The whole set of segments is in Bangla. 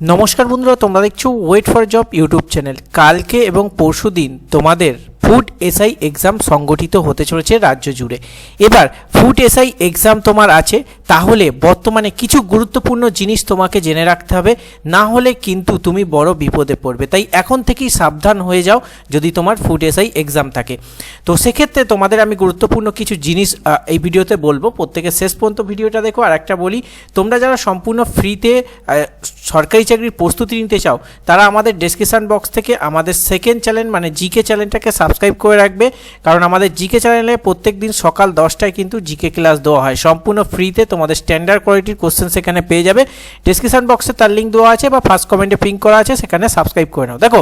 নমস্কার বন্ধুরা, তোমরা দেখছ wait for job YouTube channel কালকে এবং পরশু দিন তোমাদের ফুড এসআই এক্সাম সংগঠিত হতে চলেছে রাজ্য জুড়ে। এবার ফুড এসআই এক্সাম তোমার আছে তাহলে বর্তমানে কিছু গুরুত্বপূর্ণ জিনিস তোমাকে জেনে রাখতে হবে। না হলে কিন্তু তুমি বড় বিপদে পড়বে। তাই এখন থেকেই সাবধান হয়ে যাও যদি তোমার ফুড এসআই এক্সাম থাকে। তো সেক্ষেত্রে তোমাদের আমি গুরুত্বপূর্ণ কিছু জিনিস এই ভিডিওতে বলব। প্রত্যেকে শেষ পর্যন্ত ভিডিওটা দেখো। আর একটা বলি, তোমরা যারা সম্পূর্ণ ফ্রিতে সরকারি চাকরির প্রস্তুতি নিতে চাও, তারা আমাদের ডেসক্রিপশান বক্স থেকে আমাদের সেকেন্ড চ্যানেল মানে জিকে চ্যানেলটাকে সাবস্ক্রাইব করে রাখবে। কারণ আমাদের জিকে চ্যানেলে প্রত্যেক দিন সকাল দশটায় কিন্তু জিকে ক্লাস দেওয়া হয়। সম্পূর্ণ ফ্রিতে তোমাদের স্ট্যান্ডার্ড কোয়ালিটির কোশ্চেন সেখানে পেয়ে যাবে। ডিসক্রিপশান বক্সে তার লিঙ্ক দেওয়া আছে বা ফার্স্ট কমেন্টে পিং করা আছে, সেখানে সাবস্ক্রাইব করে নাও। দেখো,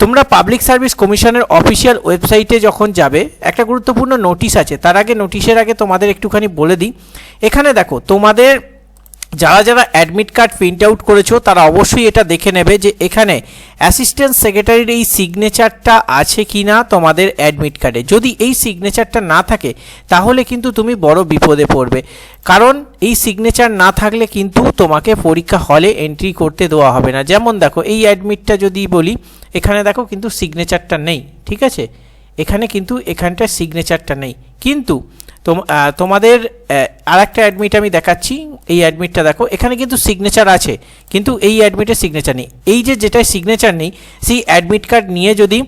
তোমরা পাবলিক সার্ভিস কমিশনের অফিসিয়াল ওয়েবসাইটে যখন যাবে, একটা গুরুত্বপূর্ণ নোটিশ আছে। তার আগে নোটিশের আগে তোমাদের একটুখানি বলে দিই। এখানে দেখো, তোমাদের যারা যারা অ্যাডমিট কার্ড প্রিন্ট আউট করেছ, তারা অবশ্যই এটা দেখে নেবে যে এখানে অ্যাসিস্ট্যান্ট সেক্রেটারির এই সিগনেচারটা আছে কি না তোমাদের অ্যাডমিট কার্ডে যদি এই সিগনেচারটা না থাকে, তাহলে কিন্তু তুমি বড় বিপদে পড়বে। কারণ এই সিগনেচার না থাকলে কিন্তু তোমাকে পরীক্ষা হলে এন্ট্রি করতে দেওয়া হবে না। যেমন দেখো, এই অ্যাডমিটটা যদি বলি, এখানে দেখো কিন্তু সিগনেচারটা নেই, ঠিক আছে? এখানে কিন্তু এখানটার সিগনেচারটা নেই। কিন্তু তোম- তোমাদের আর একটা অ্যাডমিট আমি দেখাচ্ছি। এই অ্যাডমিটটা দেখো, এখানে কিন্তু সিগনেচার আছে, কিন্তু এই অ্যাডমিটের সিগনেচার নেই। এই যে যেটায় সিগনেচার নেই, সেই অ্যাডমিট কার্ড নিয়ে যদি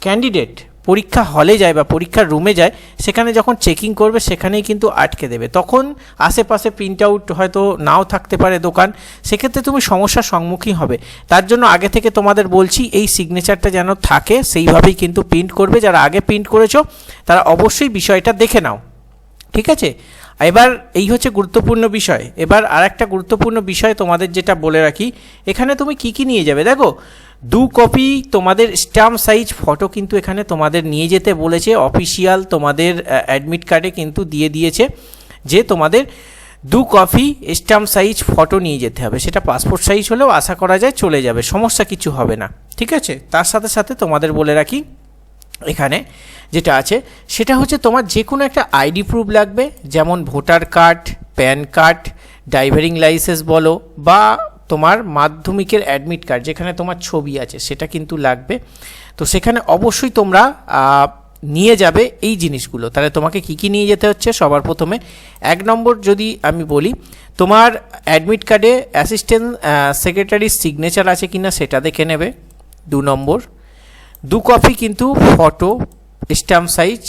ক্যান্ডিডেট পরীক্ষা হলে যায় বা পরীক্ষার রুমে যায়, সেখানে যখন চেকিং করবে, সেখানেই কিন্তু আটকে দেবে। তখন আশেপাশে প্রিন্ট আউট হয়তো নাও থাকতে পারে দোকান, সেক্ষেত্রে তুমি সমস্যার সম্মুখীন হবে। তার জন্য আগে থেকে তোমাদের বলছি, এই সিগনেচারটা যেন থাকে, সেইভাবেই কিন্তু প্রিন্ট করবে। যারা আগে প্রিন্ট করেছ, তারা অবশ্যই বিষয়টা দেখে নাও। ঠিক আছে? এবার এই হচ্ছে গুরুত্বপূর্ণ বিষয়। এবার আর একটা গুরুত্বপূর্ণ বিষয় তোমাদের যেটা বলে রাখি, এখানে তুমি কি কি নিয়ে যাবে? দেখো দু কপি তোমাদের স্ট্যাম্প সাইজ ফটো কিন্তু এখানে তোমাদের নিয়ে যেতে বলেছে। অফিসিয়াল তোমাদের অ্যাডমিট কার্ডে কিন্তু দিয়ে দিয়েছে যে তোমাদের দু কপি স্ট্যাম্প সাইজ ফটো নিয়ে যেতে হবে। সেটা পাসপোর্ট সাইজ হলেও আশা করা যায় চলে যাবে, সমস্যা কিছু হবে না। ঠিক আছে? তার সাথে সাথে তোমাদের বলে রাখি এখানে যেটা আছে, সেটা হচ্ছে তোমার যে কোনো একটা আইডি প্রুফ লাগবে, যেমন voter card, PAN card driving licence বলো বা তোমার মাধ্যমিকের অ্যাডমিট কার্ড যেখানে তোমার ছবি আছে, সেটা কিন্তু লাগবে। তো সেখানে অবশ্যই তোমরা নিয়ে যাবে এই জিনিসগুলো। তাহলে তোমাকে কি কি নিয়ে যেতে হচ্ছে? সবার প্রথমে এক নম্বর যদি আমি বলি, তোমার অ্যাডমিট কার্ডে অ্যাসিস্ট্যান্ট সেক্রেটারির সিগনেচার আছে কি না সেটা দেখে নেবে। দু নম্বর, দু কপি কিন্তু ফটো স্ট্যাম্প সাইজ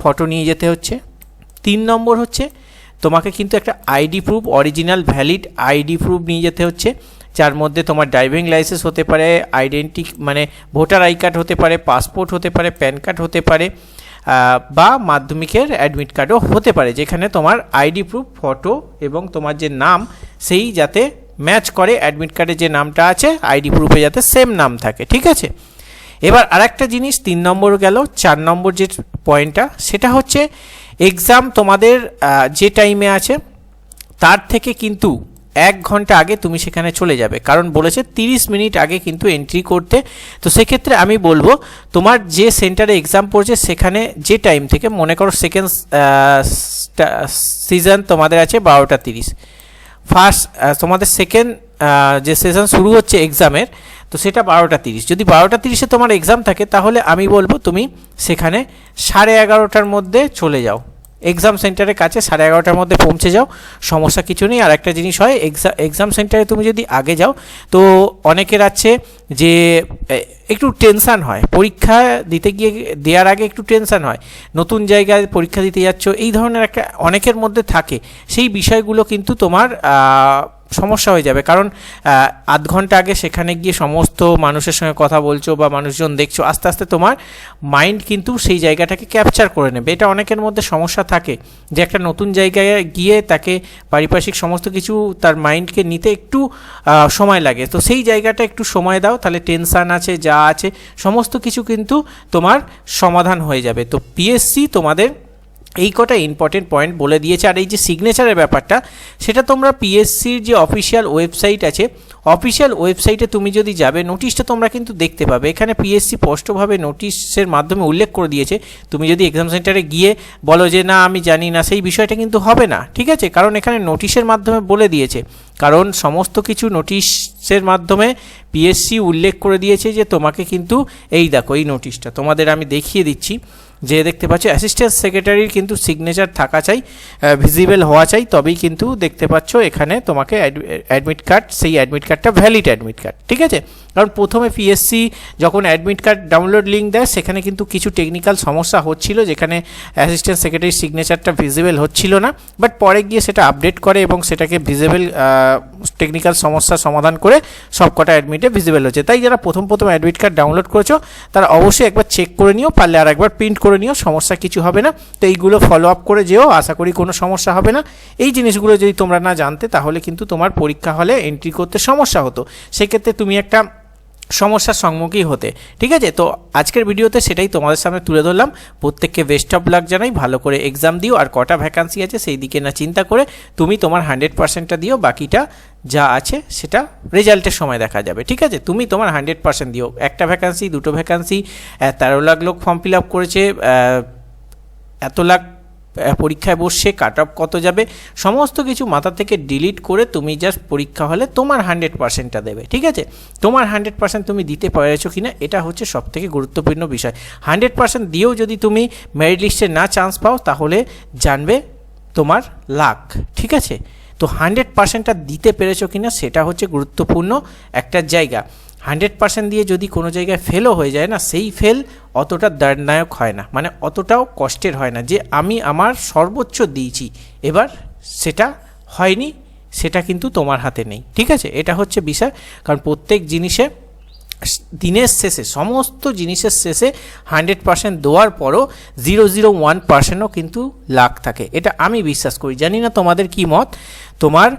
ফটো নিয়ে যেতে হচ্ছে। তিন নম্বর হচ্ছে তোমাকে কিন্তু একটা ID proof original valid ID proof নিয়ে যেতে হচ্ছে। যার মধ্যে তোমার ড্রাইভিং লাইসেন্স হতে পারে আইডেন্টি মানে ভোটার আই কার্ড হতে পারে পাসপোর্ট হতে পারে প্যান কার্ড হতে পারে বা মাধ্যমিকের অ্যাডমিট কার্ডও হতে পারে, যেখানে তোমার আইডি প্রুফ ফটো এবং তোমার যে নাম, সেই যাতে ম্যাচ করে অ্যাডমিট কার্ডে যে নামটা আছে আইডি প্রুফে যাতে সেম নাম থাকে, ঠিক আছে? এবার আরেকটা জিনিস, তিন নম্বর গেল, চার নম্বর যে পয়েন্টটা, সেটা হচ্ছে এক্সাম তোমাদের যে টাইমে আছে, তার থেকে কিন্তু এক ঘণ্টা আগে তুমি সেখানে চলে যাবে। কারণ বলেছে তিরিশ মিনিট আগে কিন্তু এন্ট্রি করতে। তো সেক্ষেত্রে আমি বলব, তোমার যে সেন্টারে এক্সাম পড়ছে, সেখানে যে টাইম থেকে, মনে করো সেকেন্ড সিজন তোমাদের আছে বারোটা তিরিশ। ফার্স্ট তোমাদের সেকেন্ড যে সেশন শুরু হচ্ছে এক্সামের তো সেটা বারোটা তিরিশ। যদি বারোটা তিরিশে তোমার এক্সাম থাকে, তাহলে আমি বলব তুমি সেখানে সাড়ে এগারোটার মধ্যে চলে যাও। এক্সাম সেন্টারের কাছে সাড়ে এগারোটার মধ্যে পৌঁছে যাও। সমস্যা কিছু নেই। আর একটা জিনিস হয় এক্সাম এক্সাম সেন্টারে তুমি যদি আগে যাও, তো অনেকের আছে যে একটু টেনশান হয়। পরীক্ষা দিতে গিয়ে দেওয়ার আগে একটু টেনশান হয়। নতুন জায়গায় পরীক্ষা দিতে যাচ্ছ, এই ধরনের একটা অনেকের মধ্যে থাকে। সেই বিষয়গুলো কিন্তু তোমার সমস্যা হয়ে যাবে। কারণ আধ ঘণ্টা আগে সেখানে গিয়ে সমস্ত মানুষের সঙ্গে কথা বলছো বা মানুষজন দেখছ, আস্তে আস্তে তোমার মাইন্ড কিন্তু সেই জায়গাটাকে ক্যাপচার করে নেবে। এটা অনেকের মধ্যে সমস্যা থাকে যে একটা নতুন জায়গায় গিয়ে তাকে পারিপার্শ্বিক সমস্ত কিছু তার মাইন্ডকে নিতে একটু সময় লাগে। তো সেই জায়গাটা একটু সময় দাও, তাহলে টেনশান আছে, যা আছে, সমস্ত কিছু কিন্তু তোমার সমাধান হয়ে যাবে। তো পিএসসি তোমাদের এই কটা ইম্পর্টেন্ট পয়েন্ট বলে দিয়েছে। আর এই যে সিগনেচারের ব্যাপারটা, সেটা তোমরা পিএসসির যে অফিসিয়াল ওয়েবসাইট আছে অফিসিয়াল ওয়েবসাইটে তুমি যদি যাবে নোটিশটা তোমরা কিন্তু দেখতে পাবে। এখানে পিএসসি স্পষ্টভাবে নোটিশের মাধ্যমে উল্লেখ করে দিয়েছে। তুমি যদি এক্সাম সেন্টারে গিয়ে বলো যে, না, আমি জানি না, সেই বিষয়টা কিন্তু হবে না, ঠিক আছে? কারণ এখানে নোটিশের মাধ্যমে বলে দিয়েছে। কারণ সমস্ত কিছু নোটিশের মাধ্যমে পিএসসি উল্লেখ করে দিয়েছে যে তোমাকে কিন্তু এই দেখো, এই নোটিশটা, তোমাদের আমি দেখিয়ে দিচ্ছি। যে দেখতে পাচ্ছ অ্যাসিস্ট্যান্ট সেক্রেটারির কিন্তু সিগনেচার থাকা চাই ভিজিবল হওয়া চাই, তবেই কিন্তু দেখতে পাচ্ছ এখানে তোমাকে অ্যাডমিট কার্ড সেই অ্যাডমিট কার্ডটা ভ্যালিড অ্যাডমিট কার্ড ঠিক আছে? কারণ প্রথমে পিএসসি যখন অ্যাডমিট কার্ড ডাউনলোড লিঙ্ক দেয়, সেখানে কিন্তু কিছু টেকনিক্যাল সমস্যা হচ্ছিল, যেখানে অ্যাসিস্ট্যান্ট সেক্রেটারির সিগনেচারটা ভিজিবল হচ্ছিল না। বাট পরে গিয়ে সেটা আপডেট করে এবং সেটাকে ভিজিবল টেকনিক্যাল সমস্যার সমাধান করে সবকটা অ্যাডমিটে ভিজিবল হচ্ছে। তাই যারা প্রথম প্রথম অ্যাডমিট কার্ড ডাউনলোড করেছ, তারা অবশ্যই একবার চেক করে নিও, পারলে আর একবার প্রিন্ট করে নিও, সমস্যা কিছু হবে না। তো এইগুলো ফলো আপ করে যেও, আশা করি কোনো সমস্যা হবে না। এই জিনিসগুলো যদি তোমরা না জানতে, তাহলে কিন্তু তোমার পরীক্ষা হলে এন্ট্রি করতে সমস্যা হতো। সেক্ষেত্রে তুমি একটা সমস্যার সম্মুখীন হতে। ঠিক আছে? তো আজকের ভিডিওতে সেটাই তোমাদের সামনে তুলে ধরলাম। প্রত্যেককে বেস্ট অফ লাক জানাই। ভালো করে এক্সাম দিও। আর কটা ভ্যাকান্সি আছে সেই দিকে না চিন্তা করে তুমি তোমার হান্ড্রেড পার্সেন্টটা দিও। বাকিটা যা আছে সেটা রেজাল্টের সময় দেখা যাবে। ঠিক আছে? তুমি তোমার হান্ড্রেড পার্সেন্ট দিও। একটা ভ্যাকান্সি দুটো ভ্যাকান্সি তেরো লাখ লোক ফর্ম ফিল আপ করেছে এত লাখ পরীক্ষায় বসছে কাট অফ কত যাবে, সমস্ত কিছু মাথা থেকে ডিলিট করে তুমি জাস্ট পরীক্ষা হলে তোমার হান্ড্রেড পার্সেন্টটা দেবে, ঠিক আছে? তোমার হান্ড্রেড পার্সেন্ট তুমি দিতে পেরেছ কি না এটা হচ্ছে সবথেকে গুরুত্বপূর্ণ বিষয়। হান্ড্রেড পার্সেন্ট দিয়েও যদি তুমি মেরিট লিস্টে না চান্স পাও, তাহলে জানবে তোমার লাক ঠিক আছে? তো হান্ড্রেড পার্সেন্টটা দিতে পেরেছ কিনা, সেটা হচ্ছে গুরুত্বপূর্ণ একটা জায়গা। হান্ড্রেড পার্সেন্ট দিয়ে যদি কোনো জায়গায় ফেলও হয়ে যায় না, সেই ফেল অতটা দণ্ডায়ক হয় না। মানে অতটাও কষ্টের হয় না। যে আমি আমার সর্বোচ্চ দিয়েছি, এবার সেটা হয়নি, সেটা কিন্তু তোমার হাতে নেই। ঠিক আছে? এটা হচ্ছে বিষয়। কারণ প্রত্যেক জিনিসে দিনের শেষে, সমস্ত জিনিসের শেষে হান্ড্রেড পার্সেন্ট দেওয়ার পরও জিরো জিরো ওয়ান পার্সেন্টও কিন্তু লাখ থাকে। এটা আমি বিশ্বাস করি। জানি না তোমাদের কি মত। তোমার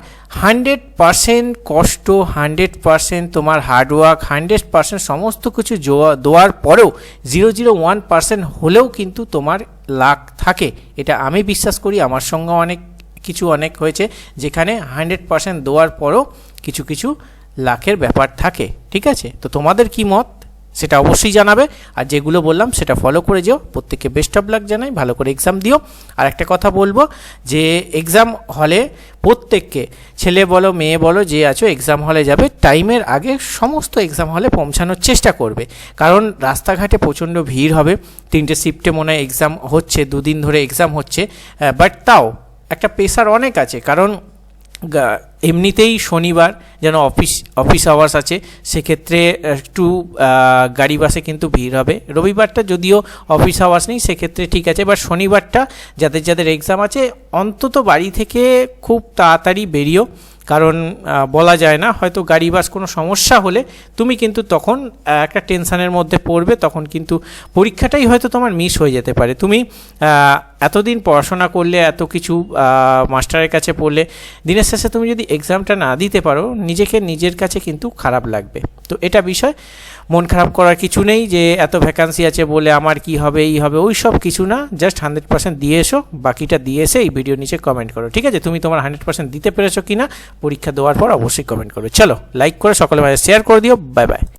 হান্ড্রেড পার্সেন্ট কষ্ট, হান্ড্রেড পার্সেন্ট তোমার হার্ডওয়ার্ক হান্ড্রেড পার্সেন্ট সমস্ত কিছু দেওয়ার পরেও জিরো জিরো ওয়ান পার্সেন্ট হলেও কিন্তু তোমার লাখ থাকে। এটা আমি বিশ্বাস করি। আমার সঙ্গে অনেক কিছু অনেক হয়েছে যেখানে হান্ড্রেড পার্সেন্ট দেওয়ার পরও কিছু কিছু লাখের ব্যাপার থাকে, ঠিক আছে? তো তোমাদের কি মত? সেটা অবশ্যই জানাবে। আর যেগুলো বললাম, সেটা ফলো করে যেও। প্রত্যেককে বেস্ট অফ লাক জানাই, ভালো করে এক্সাম দিও। আর একটা কথা বলব, যে এক্সাম হলে প্রত্যেককে, ছেলে বলো, মেয়ে বলো, যে আছো এক্সাম হলে যাবে টাইমের আগে সমস্ত এক্সাম হলে পৌঁছানোর চেষ্টা করবে। কারণ রাস্তাঘাটে প্রচণ্ড ভিড় হবে, তিনটে শিফটে মনে হয় এক্সাম হচ্ছে, দুদিন ধরে এক্সাম হচ্ছে বাট তাও একটা প্রেশার অনেক আছে। কারণ এমনিতেই শনিবার যেন অফিস অফিস আওয়ার্স আছে, সেক্ষেত্রে একটু গাড়ি বাসে কিন্তু ভিড় হবে। রবিবারটা যদিও অফিস আওয়ার্স নেই, সেক্ষেত্রে ঠিক আছে বাট শনিবারটা যাদের যাদের এক্সাম আছে, অন্তত বাড়ি থেকে খুব তাড়াতাড়ি বেরিও কারণ বলা যায় না, হয়তো গাড়ি, বাস কোনো সমস্যা হলে তুমি কিন্তু তখন একটা টেনশানের মধ্যে পড়বে, তখন কিন্তু পরীক্ষাটাই হয়তো তোমার মিস হয়ে যেতে পারে। তুমি এতদিন পড়াশোনা করলে, এত কিছু মাস্টারের কাছে পড়লে, দিনের শেষে তুমি যদি এক্সামটা না দিতে পারো, নিজেকে নিজের কাছে কিন্তু খারাপ লাগবে। তো এটা বিষয়। মন খারাপ করার কিছু নেই যে, এত ভ্যাকান্সি আছে বলে আমার কি হবে, এই হবে, ওই সব কিছু না। জাস্ট হান্ড্রেড পার্সেন্ট দিয়ে এসো, বাকিটা দিয়ে এসে এই ভিডিও নিচে কমেন্ট করো। ঠিক আছে? তুমি তোমার হান্ড্রেড পার্সেন্ট দিতে পেরেছ কি না পরীক্ষা দেওয়ার পর অবশ্যই কমেন্ট করবে। চলো লাইক করে সকলে মাঝে শেয়ার করে দিও। Bye bye